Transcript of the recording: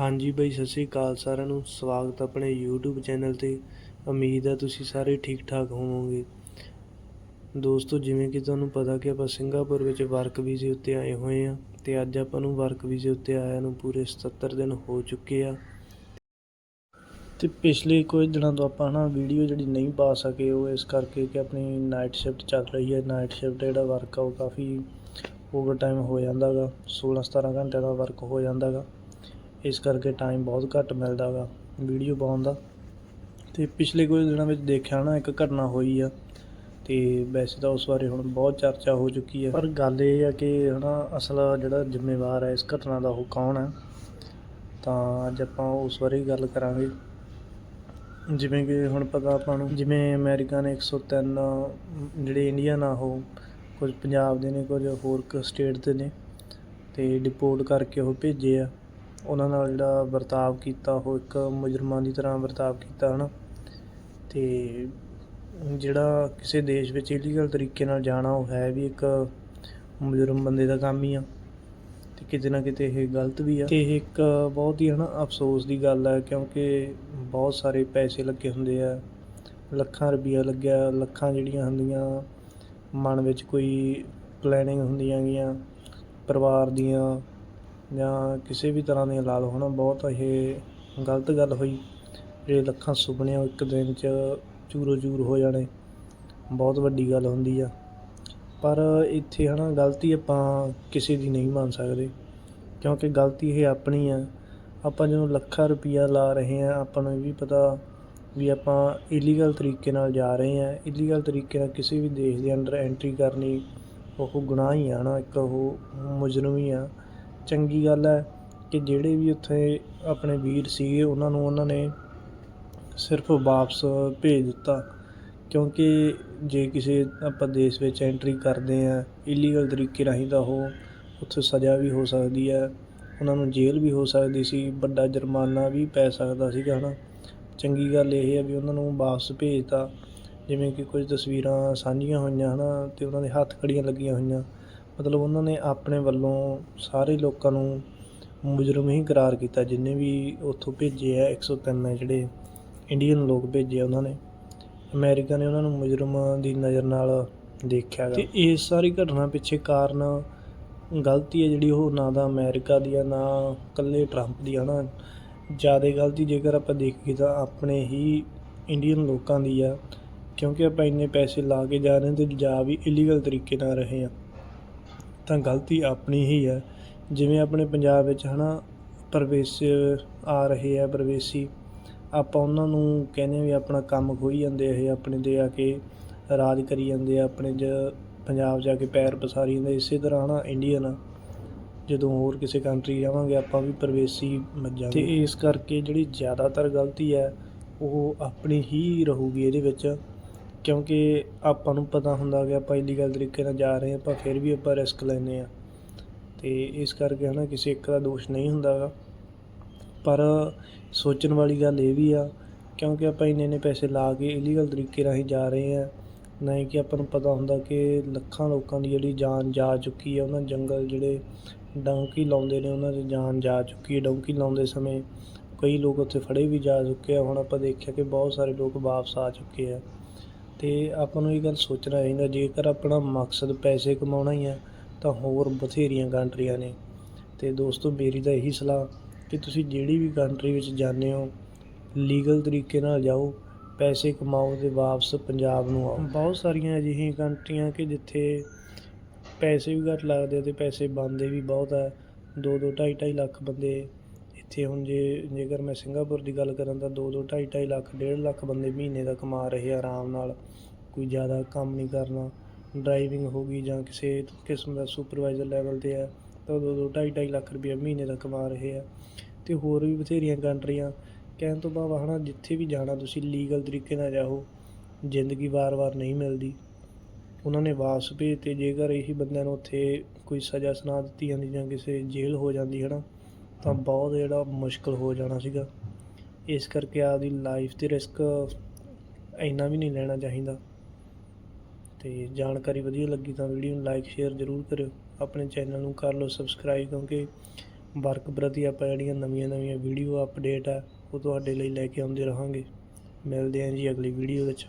ਹਾਂਜੀ ਬਈ, ਸਤਿ ਸ਼੍ਰੀ ਅਕਾਲ ਸਾਰਿਆਂ ਨੂੰ। ਸਵਾਗਤ ਆਪਣੇ YouTube ਚੈਨਲ ਤੇ। ਉਮੀਦ ਹੈ ਤੁਸੀਂ ਸਾਰੇ ਠੀਕ ਠਾਕ ਹੋਵੋਗੇ। ਦੋਸਤੋ, ਜਿਵੇਂ ਕਿ ਤੁਹਾਨੂੰ ਪਤਾ ਕਿ ਆਪਾਂ ਸਿੰਗਾਪੁਰ ਵਿੱਚ ਵਰਕ ਵੀਜ਼ੇ ਉੱਤੇ ਆਏ ਹੋਏ ਆ ਤੇ ਅੱਜ ਆਪਾਂ ਨੂੰ ਵਰਕ ਵੀਜ਼ੇ ਉੱਤੇ ਆਇਆ ਨੂੰ ਪੂਰੇ 77 ਦਿਨ ਹੋ ਚੁੱਕੇ ਆ। ਤੇ ਪਿਛਲੇ ਕੁਝ ਦਿਨਾਂ ਤੋਂ ਆਪਾਂ ਨਾ ਵੀਡੀਓ ਜਿਹੜੀ ਨਹੀਂ ਪਾ ਸਕੇ, ਉਹ ਇਸ ਕਰਕੇ ਕਿ ਆਪਣੀ ਨਾਈਟ ਸ਼ਿਫਟ ਚੱਲ ਰਹੀ ਹੈ ਨਾਈਟ ਸ਼ਿਫਟ ਜਿਹੜਾ ਵਰਕ ਆ, ਉਹ ਕਾਫੀ ਓਵਰ ਟਾਈਮ ਹੋ ਜਾਂਦਾ ਗਾ 16 17 ਘੰਟਿਆਂ ਦਾ ਵਰਕ ਹੋ ਜਾਂਦਾ ਗਾ ਇਸ ਕਰਕੇ ਟਾਈਮ ਬਹੁਤ ਘੱਟ ਮਿਲਦਾ ਗਾ ਵੀਡੀਓ ਪਾਉਣ ਦਾ। ਤੇ ਪਿਛਲੇ ਕੁਝ ਦਿਨਾਂ ਵਿੱਚ ਦੇਖਿਆ ਨਾ, ਇੱਕ ਘਟਨਾ ਹੋਈ ਆ। ਤੇ ਵੈਸੇ ਤਾਂ ਉਸ ਬਾਰੇ ਹੁਣ ਬਹੁਤ ਚਰਚਾ ਹੋ ਚੁੱਕੀ ਹੈ ਪਰ ਗੱਲ ਇਹ ਆ ਕਿ ਹਨਾ, ਅਸਲ ਜਿਹੜਾ ਜ਼ਿੰਮੇਵਾਰ ਹੈ ਇਸ ਘਟਨਾ ਦਾ ਉਹ ਕੌਣ ਹੈ ਤਾਂ ਅੱਜ ਆਪਾਂ ਉਸ ਬਾਰੇ ਗੱਲ ਕਰਾਂਗੇ। ਜਿਵੇਂ ਕਿ ਹੁਣ ਪਤਾ ਆਪਾਂ ਨੂੰ, ਜਿਵੇਂ ਅਮਰੀਕਾ ਨੇ 103 ਜਿਹੜੇ ਇੰਡੀਅਨ ਆ ਉਹ, ਕੁਝ ਪੰਜਾਬ ਦੇ ਨੇ, ਕੁਝ ਹੋਰ ਸਟੇਟ ਦੇ ਨੇ, ਤੇ ਡਿਪੋਰਟ ਕਰਕੇ ਉਹ ਭੇਜੇ ਆ। ਉਹਨਾਂ ਨਾਲ ਜਿਹੜਾ ਵਰਤਾਵ ਕੀਤਾ, ਉਹ ਇੱਕ ਮੁਜਰਮਾਂ ਦੀ ਤਰ੍ਹਾਂ ਵਰਤਾਵ ਕੀਤਾ ਹੈ ਨਾ ਅਤੇ ਜਿਹੜਾ ਕਿਸੇ ਦੇਸ਼ ਵਿੱਚ ਇਲੀਗਲ ਤਰੀਕੇ ਨਾਲ ਜਾਣਾ, ਉਹ ਹੈ ਵੀ ਇੱਕ ਮੁਜਰਮ ਬੰਦੇ ਦਾ ਕੰਮ ਹੀ ਆ। ਤੇ ਕਿਤੇ ਨਾ ਕਿਤੇ ਇਹ ਗਲਤ ਵੀ ਆ। ਤੇ ਇਹ ਇੱਕ ਬਹੁਤ ਹੀ, ਹਨਾ, ਅਫਸੋਸ ਦੀ ਗੱਲ ਹੈ ਕਿਉਂਕਿ ਬਹੁਤ ਸਾਰੇ ਪੈਸੇ ਲੱਗੇ ਹੁੰਦੇ ਆ। ਲੱਖਾਂ ਰੁਪਈਆ ਲੱਗਿਆ, ਲੱਖਾਂ ਜਿਹੜੀਆਂ ਹੁੰਦੀਆਂ, ਮਨ ਵਿੱਚ ਕੋਈ ਪਲੈਨਿੰਗ ਹੁੰਦੀਆਂ ਗੀਆਂ ਪਰਿਵਾਰ ਦੀਆਂ ਜਾਂ ਕਿਸੇ ਵੀ ਤਰ੍ਹਾਂ ਦੀਆਂ ਲਾ ਲਓ ਹਨਾ ਬਹੁਤ ਇਹ ਗਲਤ ਗੱਲ ਹੋਈ। ਜਿਹੜੇ ਲੱਖਾਂ ਸੁਪਨੇ ਉਹ ਇੱਕ ਦਿਨ 'ਚ ਚੂਰੋ ਚੂਰ ਹੋ ਜਾਣੇ, ਬਹੁਤ ਵੱਡੀ ਗੱਲ ਹੁੰਦੀ ਆ। ਪਰ ਇੱਥੇ ਹਨਾ, ਗਲਤੀ ਆਪਾਂ ਕਿਸੇ ਦੀ ਨਹੀਂ ਮੰਨ ਸਕਦੇ, ਕਿਉਂਕਿ ਗਲਤੀ ਇਹ ਆਪਣੀ ਆ। ਆਪਾਂ ਜਦੋਂ ਲੱਖਾਂ ਰੁਪਈਆ ਲਾ ਰਹੇ ਆ, ਆਪਾਂ ਨੂੰ ਇਹ ਵੀ ਪਤਾ ਵੀ ਆਪਾਂ ਇਲੀਗਲ ਤਰੀਕੇ ਨਾਲ ਜਾ ਰਹੇ ਆ। ਇਲੀਗਲ ਤਰੀਕੇ ਨਾਲ ਕਿਸੇ ਵੀ ਦੇਸ਼ ਦੇ ਅੰਦਰ ਐਂਟਰੀ ਕਰਨੀ, ਉਹ ਗੁਨਾਹ ਹੀ ਆ ਨਾ ਇੱਕ ਉਹ ਮੁਜਰਮ ਹੀ ਆ। ਚੰਗੀ ਗੱਲ ਹੈ ਕਿ ਜਿਹੜੇ ਵੀ ਉੱਥੇ ਆਪਣੇ ਵੀਰ ਸੀਗੇ, ਉਹਨਾਂ ਨੂੰ ਉਹਨਾਂ ਨੇ ਸਿਰਫ ਵਾਪਸ ਭੇਜ ਦਿੱਤਾ। ਕਿਉਂਕਿ ਜੇ ਕਿਸੇ ਆਪਾਂ ਦੇਸ਼ ਵਿੱਚ ਐਂਟਰੀ ਕਰਦੇ ਆ ਇਲੀਗਲ ਤਰੀਕੇ ਰਾਹੀਂ ਤਾਂ ਉਹ ਉੱਥੇ ਸਜ਼ਾ ਵੀ ਹੋ ਸਕਦੀ ਹੈ। ਉਹਨਾਂ ਨੂੰ ਜੇਲ੍ਹ ਵੀ ਹੋ ਸਕਦੀ ਸੀ, ਵੱਡਾ ਜੁਰਮਾਨਾ ਵੀ ਪੈ ਸਕਦਾ ਸੀਗਾ, ਹਨਾ। ਚੰਗੀ ਗੱਲ ਇਹ ਹੈ ਵੀ ਉਹਨਾਂ ਨੂੰ ਵਾਪਸ ਭੇਜਤਾ ਜਿਵੇਂ ਕਿ ਕੁਝ ਤਸਵੀਰਾਂ ਸਾਂਝੀਆਂ ਹੋਈਆਂ, ਹਨਾ, ਤੇ ਉਹਨਾਂ ਦੇ ਹੱਥ ਖੜੀਆਂ ਲੱਗੀਆਂ ਹੋਈਆਂ। ਮਤਲਬ ਉਹਨਾਂ ਨੇ ਆਪਣੇ ਵੱਲੋਂ ਸਾਰੇ ਲੋਕਾਂ ਨੂੰ ਮੁਜਰਮ ਹੀ ਕਰਾਰ ਕੀਤਾ, ਜਿੰਨੇ ਵੀ ਉੱਥੋਂ ਭੇਜੇ ਆ, ਇੱਕ 103 ਹੈ ਜਿਹੜੇ ਇੰਡੀਅਨ ਲੋਕ ਭੇਜੇ ਆ ਉਹਨਾਂ ਨੇ। ਅਮਰੀਕਾ ਨੇ ਉਹਨਾਂ ਨੂੰ ਮੁਜਰਮ ਦੀ ਨਜ਼ਰ ਨਾਲ ਦੇਖਿਆ ਗਾ। ਤੇ ਇਸ ਸਾਰੀ ਘਟਨਾ ਪਿੱਛੇ ਕਾਰਨ ਗਲਤੀ ਹੈ ਜਿਹੜੀ ਉਹ ਨਾ ਤਾਂ ਅਮਰੀਕਾ ਦੀ ਆ, ਨਾ ਇਕੱਲੇ ਟਰੰਪ ਦੀ ਆ ਨਾ। ਜ਼ਿਆਦਾ ਗਲਤੀ ਜੇਕਰ ਆਪਾਂ ਦੇਖੀਏ ਤਾਂ ਆਪਣੇ ਹੀ ਇੰਡੀਅਨ ਲੋਕਾਂ ਦੀ ਆ, ਕਿਉਂਕਿ ਆਪਾਂ ਇੰਨੇ ਪੈਸੇ ਲਾ ਕੇ ਜਾ ਰਹੇ ਹਾਂ ਤੇ ਜਾ ਵੀ ਇਲੀਗਲ ਤਰੀਕੇ ਨਾਲ ਰਹੇ ਆ ਤਾਂ ਗਲਤੀ ਆਪਣੀ ਹੀ ਹੈ। ਜਿਵੇਂ ਆਪਣੇ ਪੰਜਾਬ ਵਿੱਚ ਹੈ ਨਾ ਪ੍ਰਵੇਸ਼ ਆ ਰਹੇ ਆ ਪ੍ਰਵੇਸ਼ੀ, ਆਪਾਂ ਉਹਨਾਂ ਨੂੰ ਕਹਿੰਦੇ ਵੀ ਆਪਣਾ ਕੰਮ ਖੋਈ ਜਾਂਦੇ ਇਹ ਆਪਣੇ ਦੇ ਆ ਕੇ ਰਾਜ ਕਰੀ ਜਾਂਦੇ ਆ, ਆਪਣੇ ਜ ਪੰਜਾਬ ਜਾ ਕੇ ਪੈਰ ਪਸਾਰੀ ਜਾਂਦੇ ਇਸੇ ਤਰ੍ਹਾਂ ਨਾ ਇੰਡੀਅਨ ਜਦੋਂ ਹੋਰ ਕਿਸੇ ਕੰਟਰੀ ਜਾਵਾਂਗੇ, ਆਪਾਂ ਵੀ ਪ੍ਰਵੇਸ਼ੀ ਮੱਜਾਂਗੇ। ਤੇ ਇਸ ਕਰਕੇ ਜਿਹੜੀ ਜ਼ਿਆਦਾਤਰ ਗਲਤੀ ਹੈ, ਉਹ ਆਪਣੀ ਹੀ ਰਹੂਗੀ ਇਹਦੇ ਵਿੱਚ। ਕਿਉਂਕਿ ਆਪਾਂ ਨੂੰ ਪਤਾ ਹੁੰਦਾ ਕਿ ਆਪਾਂ ਇਲੀਗਲ ਤਰੀਕੇ ਨਾਲ ਜਾ ਰਹੇ ਹਾਂ, ਆਪਾਂ ਫਿਰ ਵੀ ਆਪਾਂ ਰਿਸਕ ਲੈਂਦੇ ਆ ਤੇ ਇਸ ਕਰਕੇ ਹਨਾ ਕਿਸੇ ਇੱਕ ਦਾ ਦੋਸ਼ ਨਹੀਂ ਹੁੰਦਾਗਾ। ਪਰ ਸੋਚਣ ਵਾਲੀ ਗੱਲ ਇਹ ਵੀ ਆ, ਕਿਉਂਕਿ ਆਪਾਂ ਇੰਨੇ ਇੰਨੇ ਪੈਸੇ ਲਾ ਕੇ ਇਲੀਗਲ ਤਰੀਕੇ ਰਾਹੀਂ ਜਾ ਰਹੇ ਆ ਨਹੀਂ ਕਿ ਆਪਾਂ ਨੂੰ ਪਤਾ ਹੁੰਦਾ ਕਿ ਲੱਖਾਂ ਲੋਕਾਂ ਦੀ ਜਿਹੜੀ ਜਾਨ ਜਾ ਚੁੱਕੀ ਹੈ ਉਹਨਾਂ ਜੰਗਲ ਜਿਹੜੇ ਡੌਂਕੀ ਲਾਉਂਦੇ ਨੇ, ਉਹਨਾਂ ਦੀ ਜਾਨ ਜਾ ਚੁੱਕੀ ਹੈ ਡੌਂਕੀ ਲਾਉਂਦੇ ਸਮੇਂ ਕਈ ਲੋਕ ਉੱਥੇ ਫੜੇ ਵੀ ਜਾ ਚੁੱਕੇ ਆ। ਹੁਣ ਆਪਾਂ ਦੇਖਿਆ ਕਿ ਬਹੁਤ ਸਾਰੇ ਲੋਕ ਵਾਪਸ ਆ ਚੁੱਕੇ ਆ। ਅਤੇ ਆਪਾਂ ਨੂੰ ਇਹ ਗੱਲ ਸੋਚਣਾ ਚਾਹੀਦਾ, ਜੇਕਰ ਆਪਣਾ ਮਕਸਦ ਪੈਸੇ ਕਮਾਉਣਾ ਹੀ ਆ, ਤਾਂ ਹੋਰ ਬਥੇਰੀਆਂ ਕੰਟਰੀਆਂ ਨੇ। ਅਤੇ ਦੋਸਤੋ, ਮੇਰੀ ਤਾਂ ਇਹੀ ਸਲਾਹ ਕਿ ਤੁਸੀਂ ਜਿਹੜੀ ਵੀ ਕੰਟਰੀ ਵਿੱਚ ਜਾਂਦੇ ਹੋ, ਲੀਗਲ ਤਰੀਕੇ ਨਾਲ ਜਾਓ, ਪੈਸੇ ਕਮਾਓ ਤੇ ਵਾਪਸ ਪੰਜਾਬ ਨੂੰ ਆਓ। ਬਹੁਤ ਸਾਰੀਆਂ ਅਜਿਹੀਆਂ ਕੰਟਰੀਆਂ ਕਿ ਜਿੱਥੇ ਪੈਸੇ ਵੀ ਘੱਟ ਲੱਗਦੇ ਤੇ ਪੈਸੇ ਬਣਦੇ ਵੀ ਬਹੁਤ ਹੈ ਦੋ ਦੋ ਢਾਈ ਢਾਈ ਲੱਖ ਬੰਦੇ ਇੱਥੇ ਹੁਣ ਜੇ, ਜੇਕਰ ਮੈਂ ਸਿੰਗਾਪੁਰ ਦੀ ਗੱਲ ਕਰਾਂ ਤਾਂ ਦੋ ਦੋ ਢਾਈ ਢਾਈ ਲੱਖ, ਡੇਢ ਲੱਖ ਬੰਦੇ ਮਹੀਨੇ ਦਾ ਕਮਾ ਰਹੇ ਆ ਆਰਾਮ ਨਾਲ। ਕੋਈ ਜ਼ਿਆਦਾ ਕੰਮ ਨਹੀਂ ਕਰਨਾ। ਡਰਾਈਵਿੰਗ ਹੋ ਗਈ ਜਾਂ ਕਿਸੇ ਕਿਸਮ ਦਾ ਸੁਪਰਵਾਈਜ਼ਰ ਲੈਵਲ ਤੇ ਆ ਤਾਂ ਦੋ ਦੋ ਢਾਈ ਢਾਈ ਲੱਖ ਰੁਪਏ ਮਹੀਨੇ ਦਾ ਕਮਾ ਰਹੇ ਆ। ਤੇ ਹੋਰ ਵੀ ਬਥੇਰੀਆਂ ਕੰਟਰੀਆਂ। ਕਹਿਣ ਤੋਂ ਭਾਵ ਹਨਾ, ਜਿੱਥੇ ਵੀ ਜਾਣਾ ਤੁਸੀਂ ਲੀਗਲ ਤਰੀਕੇ ਨਾਲ ਜਾਓ, ਜ਼ਿੰਦਗੀ ਵਾਰ-ਵਾਰ ਨਹੀਂ ਮਿਲਦੀ। ਉਹਨਾਂ ਨੇ ਵਾਪਸ ਭੇਜ ਤੇ ਜੇਕਰ ਇਹੀ ਬੰਦਿਆਂ ਨੂੰ ਉੱਥੇ ਕੋਈ ਸਜ਼ਾ ਸੁਣਾ ਦਿੱਤੀ ਜਾਂਦੀ ਜਾਂ ਕਿਸੇ ਜੇਲ੍ਹ ਹੋ ਜਾਂਦੀ ਹੈ ਨਾ ਤਾਂ ਬਹੁਤ ਜਿਹੜਾ ਮੁਸ਼ਕਲ ਹੋ ਜਾਣਾ ਸੀਗਾ। ਇਸ ਕਰਕੇ ਆਪਦੀ ਲਾਈਫ ਤੇ ਰਿਸਕ ਇੰਨਾ ਵੀ ਨਹੀਂ ਲੈਣਾ ਚਾਹੀਦਾ। ਤੇ ਜਾਣਕਾਰੀ ਵਧੀਆ ਲੱਗੀ ਤਾਂ ਵੀਡੀਓ ਨੂੰ ਲਾਈਕ ਸ਼ੇਅਰ ਜ਼ਰੂਰ ਕਰਿਓ। ਆਪਣੇ ਚੈਨਲ ਨੂੰ ਕਰ ਲਓ ਸਬਸਕ੍ਰਾਈਬ ਕਿਉਂਕਿ ਵਰਕ ਪ੍ਰਤੀ ਆਪਾਂ ਜਿਹੜੀਆਂ ਨਵੀਆਂ ਨਵੀਆਂ ਵੀਡੀਓ ਅਪਡੇਟ ਆ, ਉਹ ਤੁਹਾਡੇ ਲਈ ਲੈ ਕੇ ਆਉਂਦੇ ਰਹਾਂਗੇ। ਮਿਲਦੇ ਹਾਂ ਜੀ ਅਗਲੀ ਵੀਡੀਓ ਵਿੱਚ।